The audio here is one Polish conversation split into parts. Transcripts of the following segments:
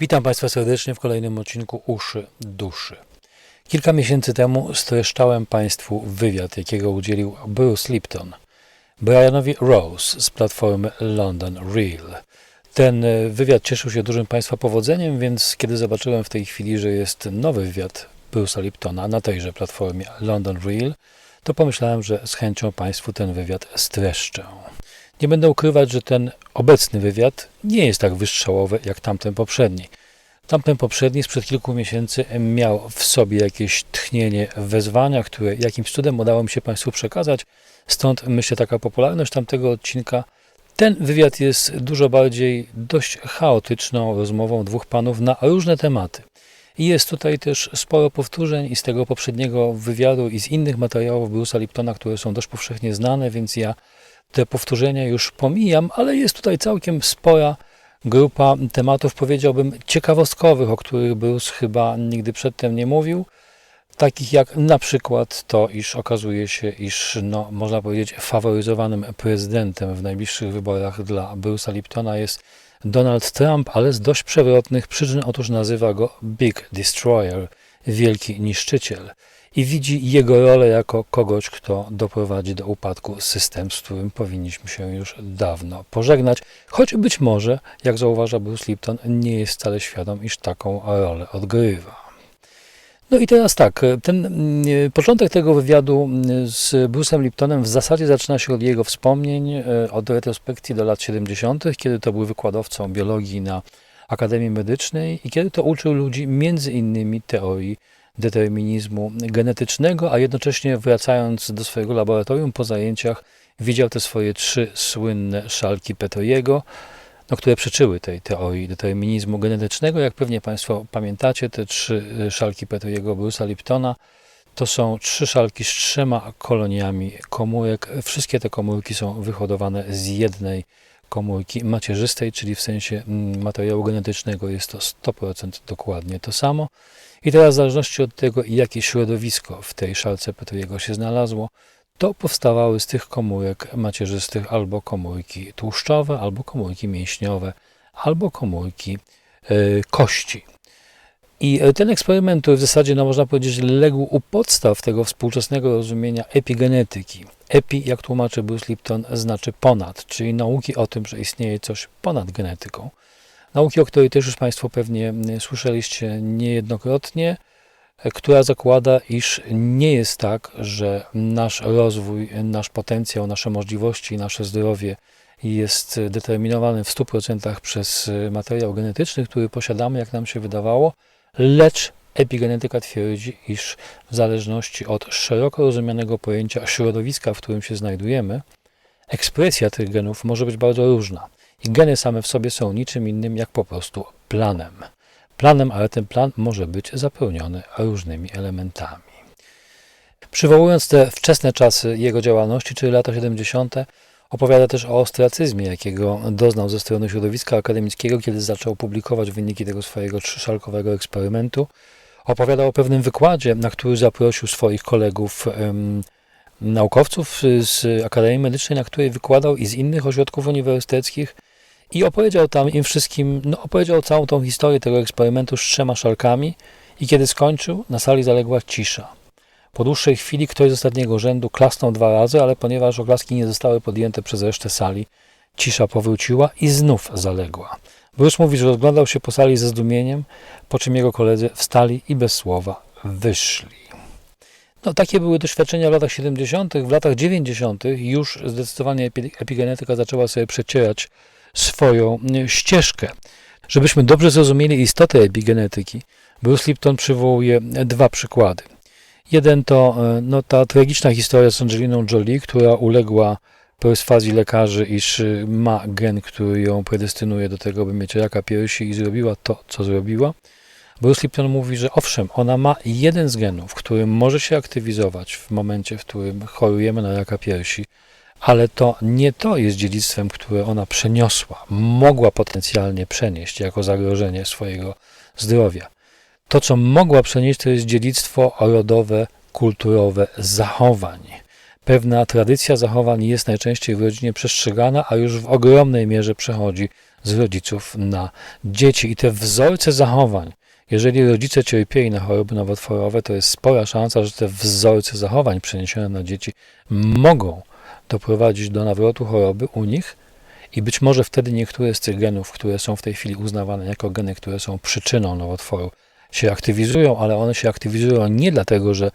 Witam Państwa serdecznie w kolejnym odcinku Uszy Duszy. Kilka miesięcy temu streszczałem Państwu wywiad, jakiego udzielił Bruce Lipton Brianowi Rose z platformy London Real. Ten e, wywiad cieszył się dużym Państwa powodzeniem, więc kiedy zobaczyłem w tej chwili, że jest nowy wywiad Bruce'a Liptona na tejże platformie London Real, to pomyślałem, że z chęcią Państwu ten wywiad streszczę. Nie będę ukrywać, że ten obecny wywiad nie jest tak wystrzałowy jak tamten poprzedni. Tamten poprzedni sprzed kilku miesięcy miał w sobie jakieś tchnienie wezwania, które jakimś cudem udało mi się Państwu przekazać. Stąd myślę taka popularność tamtego odcinka. Ten wywiad jest dużo bardziej dość chaotyczną rozmową dwóch panów na różne tematy. I jest tutaj też sporo powtórzeń i z tego poprzedniego wywiadu i z innych materiałów Bruce'a Liptona, które są dość powszechnie znane, więc ja te powtórzenia już pomijam, ale jest tutaj całkiem spora grupa tematów, powiedziałbym, ciekawostkowych, o których Bruce chyba nigdy przedtem nie mówił. Takich jak na przykład to, iż okazuje się, iż no, można powiedzieć faworyzowanym prezydentem w najbliższych wyborach dla Bruce'a Liptona jest Donald Trump, ale z dość przewrotnych przyczyn. Otóż nazywa go Big Destroyer, wielki niszczyciel i widzi jego rolę jako kogoś, kto doprowadzi do upadku system, z którym powinniśmy się już dawno pożegnać, choć być może, jak zauważa Bruce Lipton, nie jest wcale świadom, iż taką rolę odgrywa. No i teraz tak, ten mm, początek tego wywiadu mm, z Bruce'em Liptonem w zasadzie zaczyna się od jego wspomnień, e, od retrospekcji do lat 70., kiedy to był wykładowcą biologii na Akademii Medycznej i kiedy to uczył ludzi między innymi teorii determinizmu genetycznego, a jednocześnie wracając do swojego laboratorium po zajęciach widział te swoje trzy słynne szalki Petriego, no, które przeczyły tej teorii determinizmu genetycznego. Jak pewnie Państwo pamiętacie, te trzy szalki Petriego Bruce'a Liptona to są trzy szalki z trzema koloniami komórek. Wszystkie te komórki są wyhodowane z jednej komórki macierzystej, czyli w sensie mm, materiału genetycznego jest to 100% dokładnie to samo. I teraz w zależności od tego, jakie środowisko w tej szalce Petriego się znalazło, to powstawały z tych komórek macierzystych albo komórki tłuszczowe, albo komórki mięśniowe, albo komórki y, kości. I ten eksperyment, który w zasadzie, no można powiedzieć, legł u podstaw tego współczesnego rozumienia epigenetyki. Epi, jak tłumaczy Bruce Lipton, znaczy ponad, czyli nauki o tym, że istnieje coś ponad genetyką. Nauki, o której też już Państwo pewnie słyszeliście niejednokrotnie, która zakłada, iż nie jest tak, że nasz rozwój, nasz potencjał, nasze możliwości, nasze zdrowie jest determinowany w 100% przez materiał genetyczny, który posiadamy, jak nam się wydawało, lecz epigenetyka twierdzi, iż w zależności od szeroko rozumianego pojęcia środowiska, w którym się znajdujemy, ekspresja tych genów może być bardzo różna. I geny same w sobie są niczym innym jak po prostu planem. Planem, ale ten plan może być zapełniony różnymi elementami. Przywołując te wczesne czasy jego działalności, czyli lata 70., opowiada też o ostracyzmie, jakiego doznał ze strony środowiska akademickiego, kiedy zaczął publikować wyniki tego swojego trzyszalkowego eksperymentu. Opowiada o pewnym wykładzie, na który zaprosił swoich kolegów naukowców z Akademii Medycznej, na której wykładał i z innych ośrodków uniwersyteckich i opowiedział tam im wszystkim, no opowiedział całą tą historię tego eksperymentu z trzema szalkami i kiedy skończył, na sali zaległa cisza. Po dłuższej chwili ktoś z ostatniego rzędu klasnął dwa razy, ale ponieważ oklaski nie zostały podjęte przez resztę sali, cisza powróciła i znów zaległa. Bruce mówi, że rozglądał się po sali ze zdumieniem, po czym jego koledzy wstali i bez słowa wyszli. No, takie były doświadczenia w latach 70., w latach 90. już zdecydowanie epigenetyka zaczęła sobie przecierać swoją e, ścieżkę. Żebyśmy dobrze zrozumieli istotę epigenetyki, Bruce Lipton przywołuje dwa przykłady. Jeden to e, no, ta tragiczna historia z Angeliną Jolie, która uległa perswazji lekarzy, iż e, ma gen, który ją predestynuje do tego, by mieć raka piersi i zrobiła to, co zrobiła. Bruce Lipton mówi, że owszem, ona ma jeden z genów, który może się aktywizować w momencie, w którym chorujemy na raka piersi, ale to nie to jest dziedzictwem, które ona przeniosła, mogła potencjalnie przenieść jako zagrożenie swojego zdrowia. To, co mogła przenieść, to jest dziedzictwo rodowe, kulturowe zachowań. Pewna tradycja zachowań jest najczęściej w rodzinie przestrzegana, a już w ogromnej mierze przechodzi z rodziców na dzieci. I te wzorce zachowań, jeżeli rodzice cierpieli na choroby nowotworowe, to jest spora szansa, że te wzorce zachowań przeniesione na dzieci mogą doprowadzić do nawrotu choroby u nich i być może wtedy niektóre z tych genów, które są w tej chwili uznawane jako geny, które są przyczyną nowotworu, się aktywizują, ale one się aktywizują nie dlatego, że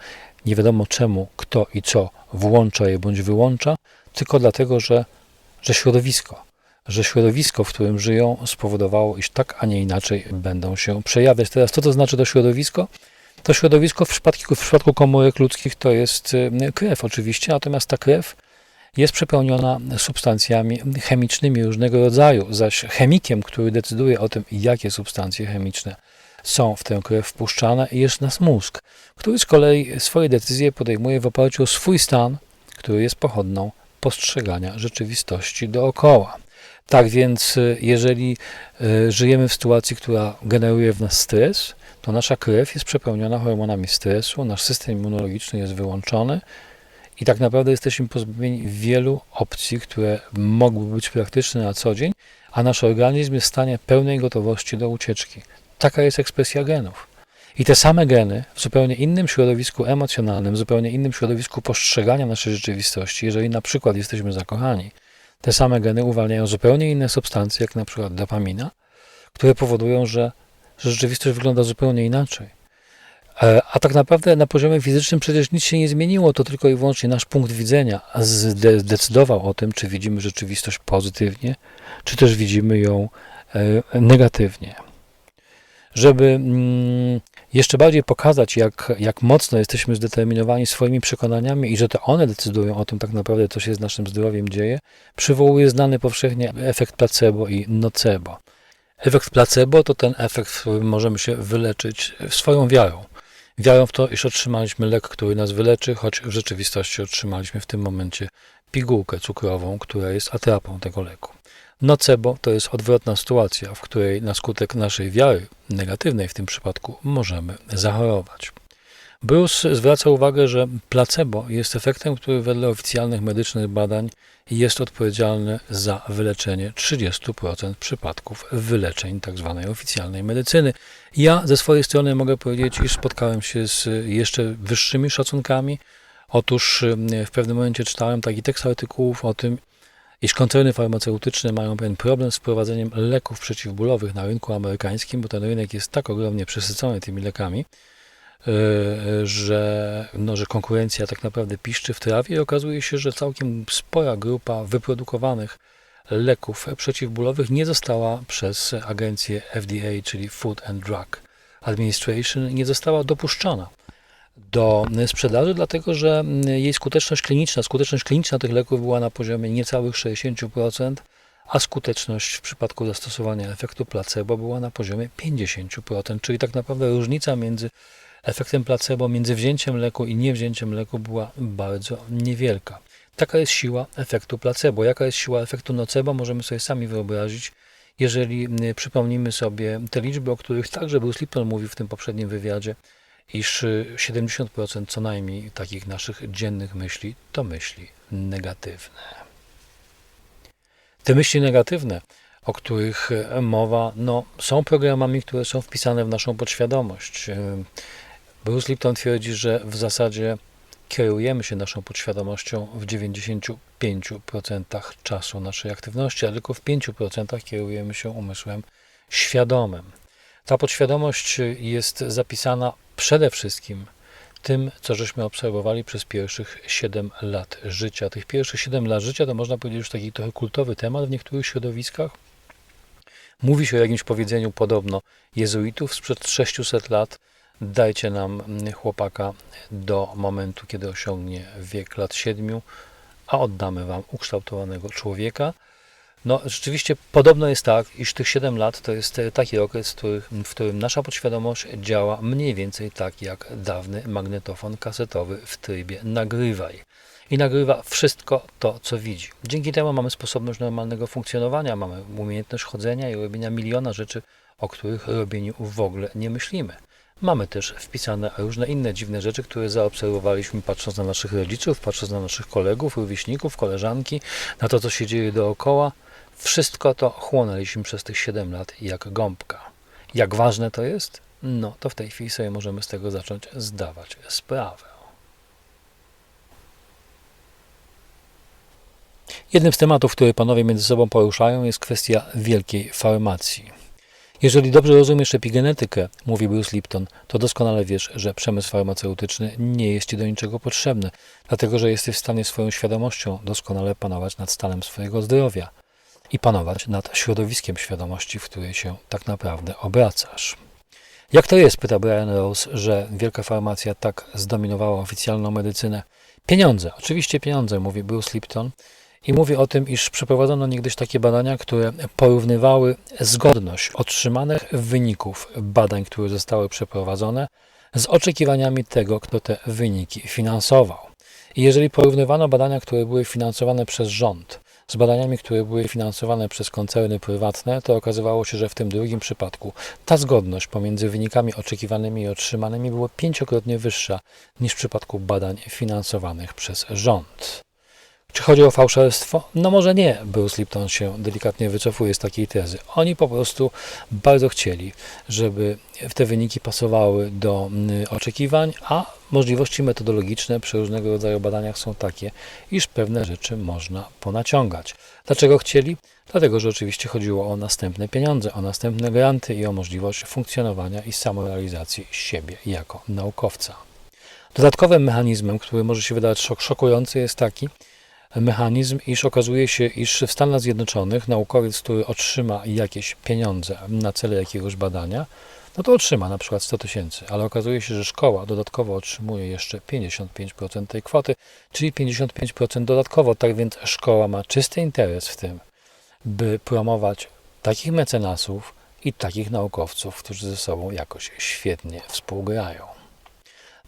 nie wiadomo czemu, kto i co włącza je bądź wyłącza, tylko dlatego, że, że środowisko, że środowisko, w którym żyją, spowodowało, iż tak, a nie inaczej będą się przejawiać. Teraz, co to znaczy to środowisko? To środowisko w przypadku, w przypadku komórek ludzkich to jest y, krew oczywiście, natomiast ta krew jest przepełniona substancjami chemicznymi różnego rodzaju, zaś chemikiem, który decyduje o tym, jakie substancje chemiczne są w tę krew wpuszczane, jest nasz mózg, który z kolei swoje decyzje podejmuje w oparciu o swój stan, który jest pochodną postrzegania rzeczywistości dookoła. Tak więc, y, jeżeli y, żyjemy w sytuacji, która generuje w nas stres, to nasza krew jest przepełniona hormonami stresu, nasz system immunologiczny jest wyłączony i tak naprawdę jesteśmy pozbawieni wielu opcji, które mogłyby być praktyczne na co dzień, a nasz organizm jest w stanie pełnej gotowości do ucieczki. Taka jest ekspresja genów. I te same geny w zupełnie innym środowisku emocjonalnym, w zupełnie innym środowisku postrzegania naszej rzeczywistości, jeżeli na przykład jesteśmy zakochani, te same geny uwalniają zupełnie inne substancje, jak na przykład dopamina, które powodują, że, rzeczywistość wygląda zupełnie inaczej. E, a tak naprawdę na poziomie fizycznym przecież nic się nie zmieniło, to tylko i wyłącznie nasz punkt widzenia zdecydował o tym, czy widzimy rzeczywistość pozytywnie, czy też widzimy ją e, negatywnie. Żeby mm, jeszcze bardziej pokazać, jak, jak mocno jesteśmy zdeterminowani swoimi przekonaniami i że to one decydują o tym tak naprawdę, co się z naszym zdrowiem dzieje, przywołuje znany powszechnie efekt placebo i nocebo. Efekt placebo to ten efekt, w którym możemy się wyleczyć swoją wiarą. Wiarą w to, iż otrzymaliśmy lek, który nas wyleczy, choć w rzeczywistości otrzymaliśmy w tym momencie pigułkę cukrową, która jest atrapą tego leku. Nocebo to jest odwrotna sytuacja, w której na skutek naszej wiary, negatywnej w tym przypadku, możemy zachorować. Bruce zwraca uwagę, że placebo jest efektem, który wedle oficjalnych medycznych badań jest odpowiedzialny za wyleczenie 30% przypadków wyleczeń tzw. Tak oficjalnej medycyny. Ja ze swojej strony mogę powiedzieć, iż spotkałem się z jeszcze wyższymi szacunkami. Otóż w pewnym momencie czytałem taki tekst artykułów o tym, iż koncerny farmaceutyczne mają pewien problem z wprowadzeniem leków przeciwbólowych na rynku amerykańskim, bo ten rynek jest tak ogromnie przesycony tymi lekami, e, że, no, że konkurencja tak naprawdę piszczy w trawie i okazuje się, że całkiem spora grupa wyprodukowanych leków przeciwbólowych nie została przez agencję FDA, czyli Food and Drug Administration, nie została dopuszczona do sprzedaży, dlatego że jej skuteczność kliniczna, skuteczność kliniczna tych leków była na poziomie niecałych 60%, a skuteczność w przypadku zastosowania efektu placebo była na poziomie 50%, czyli tak naprawdę różnica między efektem placebo, między wzięciem leku i niewzięciem leku była bardzo niewielka. Taka jest siła efektu placebo. Jaka jest siła efektu nocebo, możemy sobie sami wyobrazić, jeżeli przypomnimy sobie te liczby, o których także Bruce Lipton mówił w tym poprzednim wywiadzie, iż 70% co najmniej takich naszych dziennych myśli to myśli negatywne. Te myśli negatywne, o których mowa, no, są programami, które są wpisane w naszą podświadomość. Bruce Lipton twierdzi, że w zasadzie kierujemy się naszą podświadomością w 95% czasu naszej aktywności, a tylko w 5% kierujemy się umysłem świadomym. Ta podświadomość jest zapisana przede wszystkim tym, co żeśmy obserwowali przez pierwszych 7 lat życia. Tych pierwszych 7 lat życia to można powiedzieć już taki trochę kultowy temat w niektórych środowiskach. Mówi się o jakimś powiedzeniu podobno jezuitów sprzed 600 lat. Dajcie nam chłopaka do momentu, kiedy osiągnie wiek lat 7, a oddamy wam ukształtowanego człowieka. No, rzeczywiście podobno jest tak, iż tych 7 lat to jest taki okres, w którym nasza podświadomość działa mniej więcej tak jak dawny magnetofon kasetowy w trybie nagrywaj. I nagrywa wszystko to, co widzi. Dzięki temu mamy sposobność normalnego funkcjonowania, mamy umiejętność chodzenia i robienia miliona rzeczy, o których robieniu w ogóle nie myślimy. Mamy też wpisane różne inne dziwne rzeczy, które zaobserwowaliśmy patrząc na naszych rodziców, patrząc na naszych kolegów, rówieśników, koleżanki, na to, co się dzieje dookoła Wszystko to chłonęliśmy przez tych 7 lat jak gąbka. Jak ważne to jest? No, to w tej chwili sobie możemy z tego zacząć zdawać sprawę. Jednym z tematów, które panowie między sobą poruszają, jest kwestia wielkiej farmacji. Jeżeli dobrze rozumiesz epigenetykę, mówi Bruce Lipton, to doskonale wiesz, że przemysł farmaceutyczny nie jest ci do niczego potrzebny, dlatego że jesteś w stanie swoją świadomością doskonale panować nad stanem swojego zdrowia i panować nad środowiskiem świadomości, w której się tak naprawdę obracasz. Jak to jest, pyta Brian Rose, że wielka farmacja tak zdominowała oficjalną medycynę? Pieniądze, oczywiście pieniądze, mówi Bruce Lipton. I mówi o tym, iż przeprowadzono niegdyś takie badania, które porównywały zgodność otrzymanych wyników badań, które zostały przeprowadzone, z oczekiwaniami tego, kto te wyniki finansował. I jeżeli porównywano badania, które były finansowane przez rząd, z badaniami, które były finansowane przez koncerny prywatne, to okazywało się, że w tym drugim przypadku ta zgodność pomiędzy wynikami oczekiwanymi i otrzymanymi była pięciokrotnie wyższa niż w przypadku badań finansowanych przez rząd. Czy chodzi o fałszerstwo? No może nie. Bruce Lipton się delikatnie wycofuje z takiej tezy. Oni po prostu bardzo chcieli, żeby te wyniki pasowały do mm, oczekiwań, a możliwości metodologiczne przy różnego rodzaju badaniach są takie, iż pewne rzeczy można ponaciągać. Dlaczego chcieli? Dlatego, że oczywiście chodziło o następne pieniądze, o następne granty i o możliwość funkcjonowania i samorealizacji siebie jako naukowca. Dodatkowym mechanizmem, który może się wydawać szok, szokujący, jest taki, mechanizm, iż okazuje się, iż w Stanach Zjednoczonych naukowiec, który otrzyma jakieś pieniądze na cele jakiegoś badania, no to otrzyma na przykład 100 tysięcy, ale okazuje się, że szkoła dodatkowo otrzymuje jeszcze 55% tej kwoty, czyli 55% dodatkowo. Tak więc szkoła ma czysty interes w tym, by promować takich mecenasów i takich naukowców, którzy ze sobą jakoś świetnie współgrają.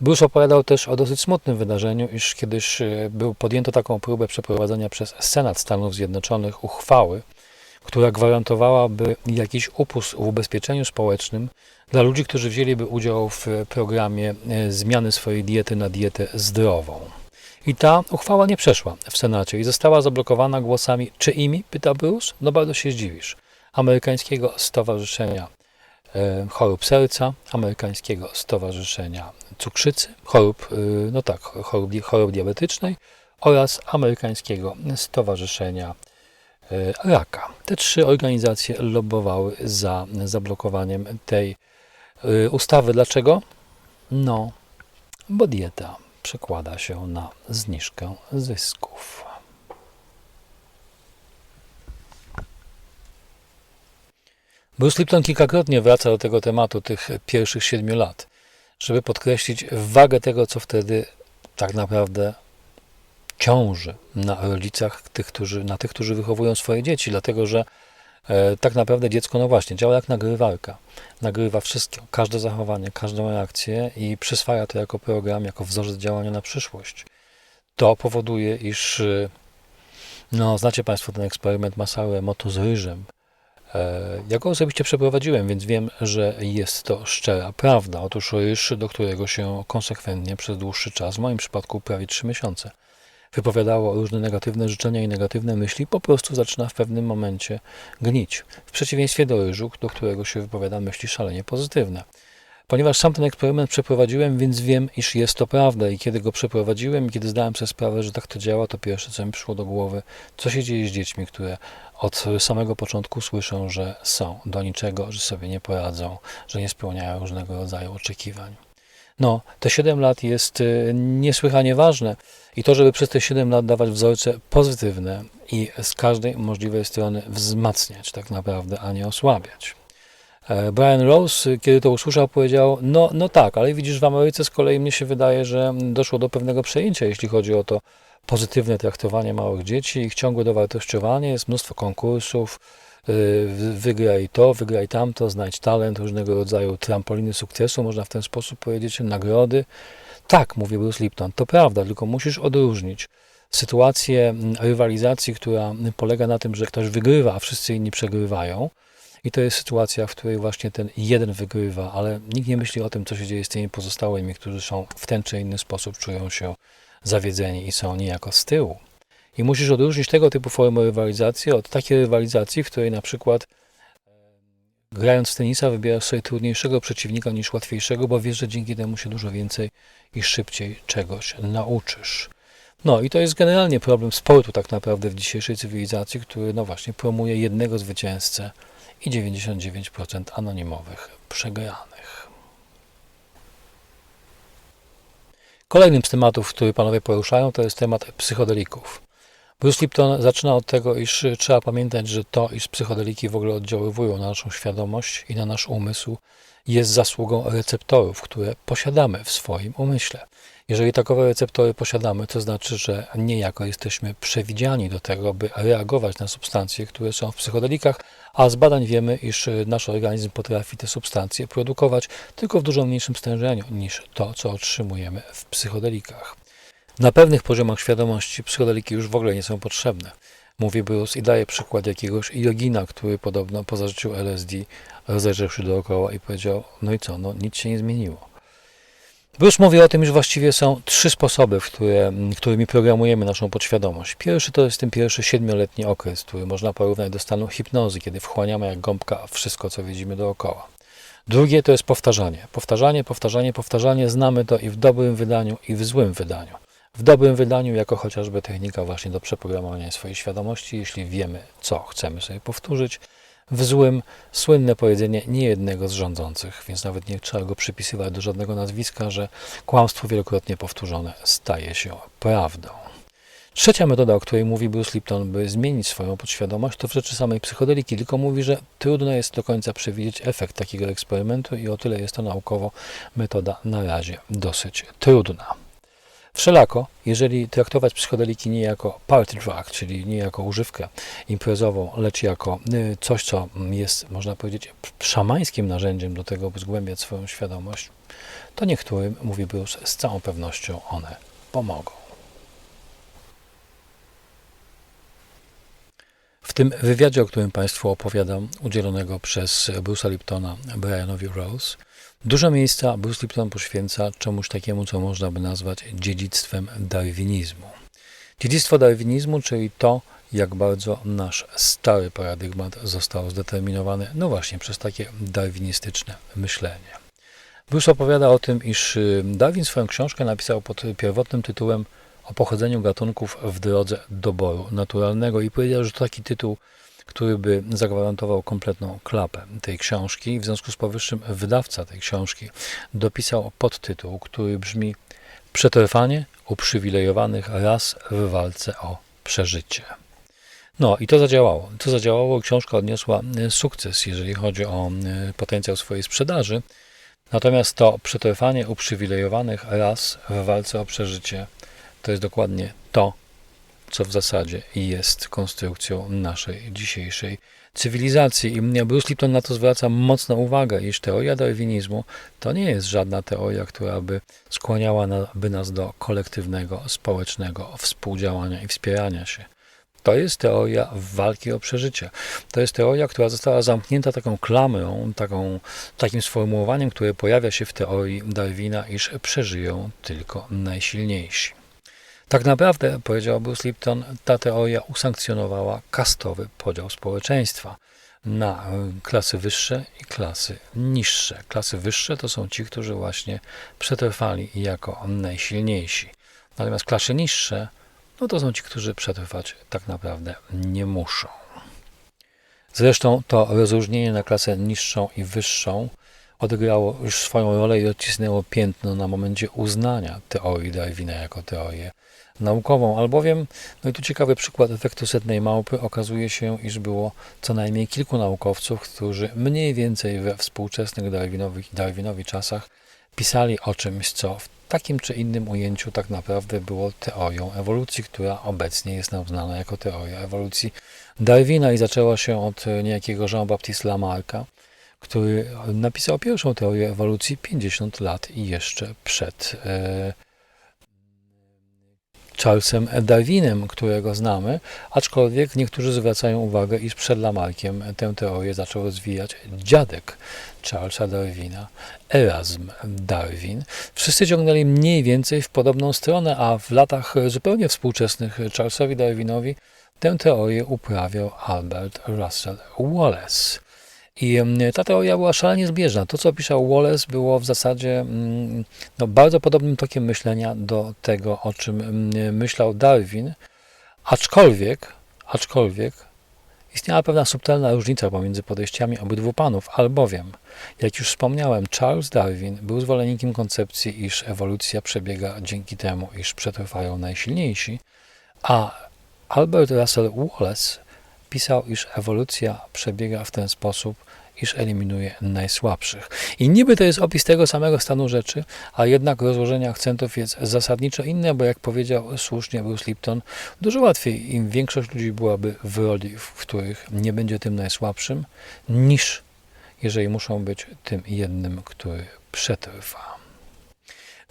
Bruce opowiadał też o dosyć smutnym wydarzeniu, iż kiedyś e, był podjęto taką próbę przeprowadzenia przez Senat Stanów Zjednoczonych uchwały, która gwarantowałaby jakiś upust w ubezpieczeniu społecznym dla ludzi, którzy wzięliby udział w programie e, zmiany swojej diety na dietę zdrową. I ta uchwała nie przeszła w Senacie i została zablokowana głosami czyimi, pyta Bruce? No bardzo się zdziwisz. Amerykańskiego Stowarzyszenia chorób serca, amerykańskiego stowarzyszenia cukrzycy, chorób, e, no tak, chorób, chorób diabetycznej oraz amerykańskiego stowarzyszenia e, raka. Te trzy organizacje lobbowały za zablokowaniem tej ustawy. Dlaczego? No, bo dieta przekłada się na zniżkę zysków. Bruce Lipton kilkakrotnie wraca do tego tematu tych pierwszych siedmiu lat, żeby podkreślić wagę tego, co wtedy tak naprawdę ciąży na rodzicach, tych, którzy, na tych, którzy wychowują swoje dzieci, dlatego że e, tak naprawdę dziecko, no właśnie, działa jak nagrywarka. Nagrywa wszystko, każde zachowanie, każdą reakcję i przyswaja to jako program, jako wzorzec działania na przyszłość. To powoduje, iż, e, no, znacie Państwo ten eksperyment Masały Emoto z ryżem, ja go osobiście przeprowadziłem, więc wiem, że jest to szczera prawda. Otóż ryż, do którego się konsekwentnie przez dłuższy czas, w moim przypadku prawie 3 miesiące, wypowiadało różne negatywne życzenia i negatywne myśli, po prostu zaczyna w pewnym momencie gnić. W przeciwieństwie do ryżu, do którego się wypowiada myśli szalenie pozytywne. Ponieważ sam ten eksperyment przeprowadziłem, więc wiem, iż jest to prawda i kiedy go przeprowadziłem i kiedy zdałem sobie sprawę, że tak to działa, to pierwsze, co mi przyszło do głowy, co się dzieje z dziećmi, które od samego początku słyszą, że są do niczego, że sobie nie poradzą, że nie spełniają różnego rodzaju oczekiwań. No, te 7 lat jest y, niesłychanie ważne i to, żeby przez te 7 lat dawać wzorce pozytywne i z każdej możliwej strony wzmacniać tak naprawdę, a nie osłabiać. E, Brian Rose, kiedy to usłyszał, powiedział: No, no tak, ale widzisz, w Ameryce z kolei mnie się wydaje, że doszło do pewnego przejęcia, jeśli chodzi o to pozytywne traktowanie małych dzieci, ich ciągłe dowartościowanie, jest mnóstwo konkursów, y, wygraj to, wygraj tamto, znajdź talent, różnego rodzaju trampoliny sukcesu, można w ten sposób powiedzieć, nagrody. Tak, mówi Bruce Lipton, to prawda, tylko musisz odróżnić sytuację rywalizacji, która polega na tym, że ktoś wygrywa, a wszyscy inni przegrywają. I to jest sytuacja, w której właśnie ten jeden wygrywa, ale nikt nie myśli o tym, co się dzieje z tymi pozostałymi, którzy są w ten czy inny sposób czują się zawiedzeni i są niejako z tyłu. I musisz odróżnić tego typu formy rywalizacji od takiej rywalizacji, w której na przykład e, grając w tenisa wybierasz sobie trudniejszego przeciwnika niż łatwiejszego, bo wiesz, że dzięki temu się dużo więcej i szybciej czegoś nauczysz. No i to jest generalnie problem sportu tak naprawdę w dzisiejszej cywilizacji, który no właśnie promuje jednego zwycięzcę i 99% anonimowych przegranych. Kolejnym z tematów, który panowie poruszają, to jest temat psychodelików. Bruce Lipton zaczyna od tego, iż trzeba pamiętać, że to, iż psychodeliki w ogóle oddziaływują na naszą świadomość i na nasz umysł, jest zasługą receptorów, które posiadamy w swoim umyśle. Jeżeli takowe receptory posiadamy, to znaczy, że niejako jesteśmy przewidziani do tego, by reagować na substancje, które są w psychodelikach, a z badań wiemy, iż nasz organizm potrafi te substancje produkować tylko w dużo mniejszym stężeniu niż to, co otrzymujemy w psychodelikach. Na pewnych poziomach świadomości psychodeliki już w ogóle nie są potrzebne. Mówi Bruce i daje przykład jakiegoś jogina, który podobno po zażyciu LSD rozejrzał się dookoła i powiedział, no i co, no nic się nie zmieniło. Bruce mówi o tym, że właściwie są trzy sposoby, które, którymi programujemy naszą podświadomość. Pierwszy to jest ten pierwszy siedmioletni okres, który można porównać do stanu hipnozy, kiedy wchłaniamy jak gąbka wszystko, co widzimy dookoła. Drugie to jest powtarzanie. Powtarzanie, powtarzanie, powtarzanie. Znamy to i w dobrym wydaniu, i w złym wydaniu. W dobrym wydaniu, jako chociażby technika właśnie do przeprogramowania swojej świadomości, jeśli wiemy, co chcemy sobie powtórzyć. W złym, słynne powiedzenie niejednego z rządzących, więc nawet nie trzeba go przypisywać do żadnego nazwiska, że kłamstwo wielokrotnie powtórzone staje się prawdą. Trzecia metoda, o której mówi Bruce Lipton, by zmienić swoją podświadomość, to w rzeczy samej psychodeliki, tylko mówi, że trudno jest do końca przewidzieć efekt takiego eksperymentu i o tyle jest to naukowo metoda na razie dosyć trudna. Wszelako, jeżeli traktować psychodeliki nie jako party drug, czyli nie jako używkę imprezową, lecz jako y, coś, co jest, można powiedzieć, szamańskim narzędziem do tego, by zgłębiać swoją świadomość, to niektórym, mówi Bruce, z całą pewnością one pomogą. W tym wywiadzie, o którym Państwu opowiadam, udzielonego przez Bruce'a Liptona Brianowi Rose, Dużo miejsca Bruce Lipton poświęca czemuś takiemu, co można by nazwać dziedzictwem darwinizmu. Dziedzictwo darwinizmu, czyli to, jak bardzo nasz stary paradygmat został zdeterminowany, no właśnie przez takie darwinistyczne myślenie. Bruce opowiada o tym, iż y, Darwin swoją książkę napisał pod pierwotnym tytułem o pochodzeniu gatunków w drodze doboru naturalnego i powiedział, że to taki tytuł który by zagwarantował kompletną klapę tej książki. W związku z powyższym wydawca tej książki dopisał podtytuł, który brzmi Przetrwanie uprzywilejowanych ras w walce o przeżycie. No i to zadziałało. To zadziałało. Książka odniosła sukces, jeżeli chodzi o e, potencjał swojej sprzedaży. Natomiast to przetrwanie uprzywilejowanych ras w walce o przeżycie to jest dokładnie to, co w zasadzie jest konstrukcją naszej dzisiejszej cywilizacji. I Bruce Lipton na to zwraca mocną uwagę, iż teoria darwinizmu to nie jest żadna teoria, która by skłaniała by nas do kolektywnego, społecznego współdziałania i wspierania się. To jest teoria walki o przeżycie. To jest teoria, która została zamknięta taką klamrą, taką, takim sformułowaniem, które pojawia się w teorii Darwina, iż przeżyją tylko najsilniejsi. Tak naprawdę, powiedział Bruce Lipton, ta teoria usankcjonowała kastowy podział społeczeństwa na e, klasy wyższe i klasy niższe. Klasy wyższe to są ci, którzy właśnie przetrwali jako najsilniejsi. Natomiast klasy niższe no to są ci, którzy przetrwać tak naprawdę nie muszą. Zresztą to rozróżnienie na klasę niższą i wyższą odegrało już swoją rolę i odcisnęło piętno na momencie uznania teorii Darwina jako teorię naukową, albowiem, no i tu ciekawy przykład efektu setnej małpy, okazuje się, iż było co najmniej kilku naukowców, którzy mniej więcej we współczesnych Darwinowych, Darwinowi czasach pisali o czymś, co w takim czy innym ujęciu tak naprawdę było teorią ewolucji, która obecnie jest nam znana jako teoria ewolucji Darwina. I zaczęła się od niejakiego Jean-Baptiste Lamarcka, który napisał pierwszą teorię ewolucji 50 lat jeszcze przed e, Charlesem Darwinem, którego znamy, aczkolwiek niektórzy zwracają uwagę, iż przed Lamarckiem tę teorię zaczął rozwijać dziadek Charlesa Darwina, Erasm Darwin. Wszyscy ciągnęli mniej więcej w podobną stronę, a w latach zupełnie współczesnych Charlesowi Darwinowi tę teorię uprawiał Albert Russell Wallace. I ta teoria była szalenie zbieżna. To, co opisał Wallace, było w zasadzie mm, no, bardzo podobnym tokiem myślenia do tego, o czym myślał Darwin, aczkolwiek, aczkolwiek istniała pewna subtelna różnica pomiędzy podejściami obydwu panów, albowiem, jak już wspomniałem, Charles Darwin był zwolennikiem koncepcji, iż ewolucja przebiega dzięki temu, iż przetrwają najsilniejsi, a Albert Russell Wallace pisał, iż ewolucja przebiega w ten sposób, iż eliminuje najsłabszych. I niby to jest opis tego samego stanu rzeczy, a jednak rozłożenie akcentów jest zasadniczo inne, bo jak powiedział słusznie Bruce Lipton, dużo łatwiej im większość ludzi byłaby w roli, w których nie będzie tym najsłabszym, niż jeżeli muszą być tym jednym, który przetrwa.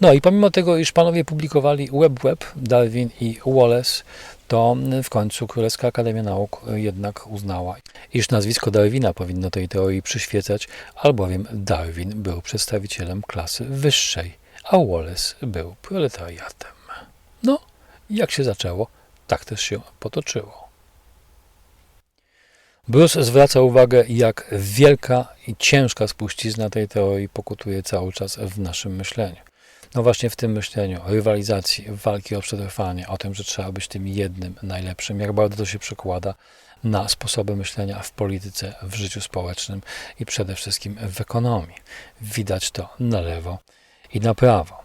No i pomimo tego, iż panowie publikowali Web-Web, Darwin i Wallace, to w końcu Królewska Akademia Nauk jednak uznała, iż nazwisko Darwina powinno tej teorii przyświecać, albowiem Darwin był przedstawicielem klasy wyższej, a Wallace był proletariatem. No, jak się zaczęło, tak też się potoczyło. Bruce zwraca uwagę, jak wielka i ciężka spuścizna tej teorii pokutuje cały czas w naszym myśleniu. No właśnie w tym myśleniu, rywalizacji, walki o przetrwanie, o tym, że trzeba być tym jednym najlepszym, jak bardzo to się przekłada na sposoby myślenia w polityce, w życiu społecznym i przede wszystkim w ekonomii. Widać to na lewo i na prawo.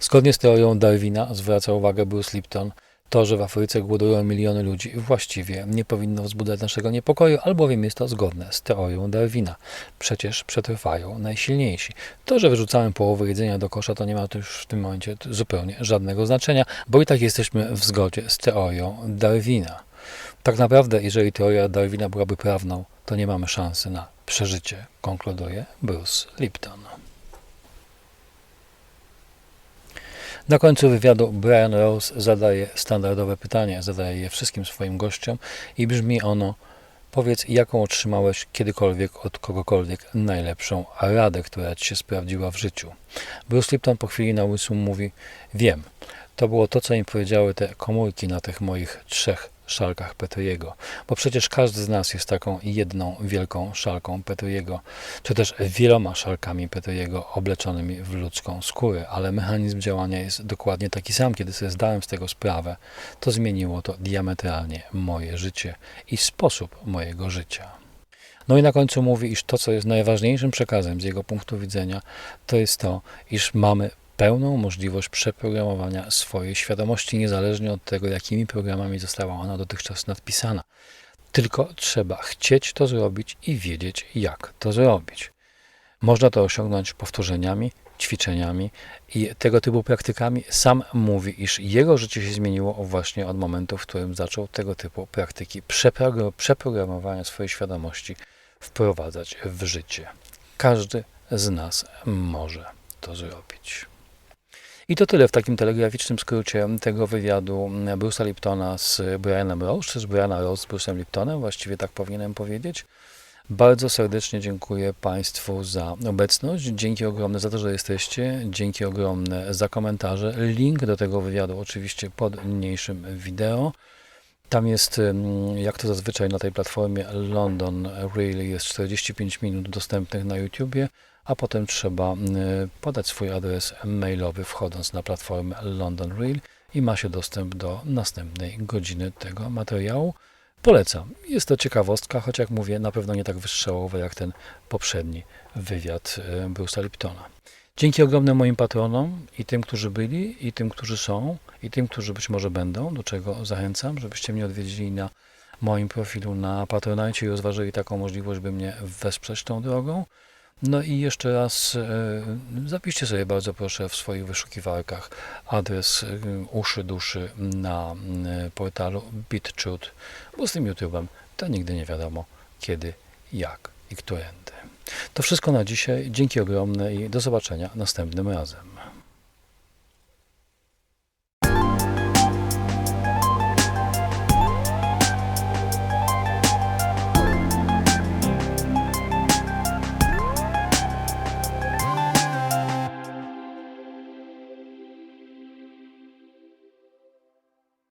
Zgodnie z teorią Darwina, zwraca uwagę Bruce Lipton, to, że w Afryce głodują miliony ludzi, właściwie nie powinno wzbudzać naszego niepokoju, albowiem jest to zgodne z teorią Darwina. Przecież przetrwają najsilniejsi. To, że wyrzucamy połowę jedzenia do kosza, to nie ma to już w tym momencie zupełnie żadnego znaczenia, bo i tak jesteśmy w zgodzie z teorią Darwina. Tak naprawdę, jeżeli teoria Darwina byłaby prawną, to nie mamy szansy na przeżycie, konkluduje Bruce Lipton. Na końcu wywiadu Brian Rose zadaje standardowe pytanie, zadaje je wszystkim swoim gościom i brzmi ono Powiedz, jaką otrzymałeś kiedykolwiek od kogokolwiek najlepszą radę, która ci się sprawdziła w życiu. Bruce Lipton po chwili na łysum mówi Wiem, to było to, co im powiedziały te komórki na tych moich trzech szalkach Petriego, bo przecież każdy z nas jest taką jedną wielką szalką Petriego, czy też wieloma szalkami Petriego obleczonymi w ludzką skórę, ale mechanizm działania jest dokładnie taki sam. Kiedy sobie zdałem z tego sprawę, to zmieniło to diametralnie moje życie i sposób mojego życia. No i na końcu mówi, iż to, co jest najważniejszym przekazem z jego punktu widzenia, to jest to, iż mamy pełną możliwość przeprogramowania swojej świadomości, niezależnie od tego, jakimi programami została ona dotychczas nadpisana. Tylko trzeba chcieć to zrobić i wiedzieć, jak to zrobić. Można to osiągnąć powtórzeniami, ćwiczeniami i tego typu praktykami. Sam mówi, iż jego życie się zmieniło właśnie od momentu, w którym zaczął tego typu praktyki przeprogramowania swojej świadomości wprowadzać w życie. Każdy z nas może to zrobić. I to tyle w takim telegraficznym skrócie tego wywiadu Bruce'a Liptona z Brianem czy z Briana Rose z Bruce'em Liptonem, właściwie tak powinienem powiedzieć. Bardzo serdecznie dziękuję Państwu za obecność. Dzięki ogromne za to, że jesteście. Dzięki ogromne za komentarze. Link do tego wywiadu oczywiście pod niniejszym wideo. Tam jest, jak to zazwyczaj na tej platformie London Really jest 45 minut dostępnych na YouTubie a potem trzeba podać swój adres mailowy wchodząc na platformę London Real i ma się dostęp do następnej godziny tego materiału. Polecam. Jest to ciekawostka, choć jak mówię, na pewno nie tak wystrzałowe jak ten poprzedni wywiad Bruce'a Liptona. Dzięki ogromnym moim patronom i tym, którzy byli, i tym, którzy są, i tym, którzy być może będą, do czego zachęcam, żebyście mnie odwiedzili na moim profilu na Patronite i rozważyli taką możliwość, by mnie wesprzeć tą drogą. No i jeszcze raz e, zapiszcie sobie bardzo proszę w swoich wyszukiwarkach adres e, uszy duszy na e, portalu BitChute, bo z tym YouTube'em to nigdy nie wiadomo kiedy, jak i którędy. To wszystko na dzisiaj. Dzięki ogromne i do zobaczenia następnym razem.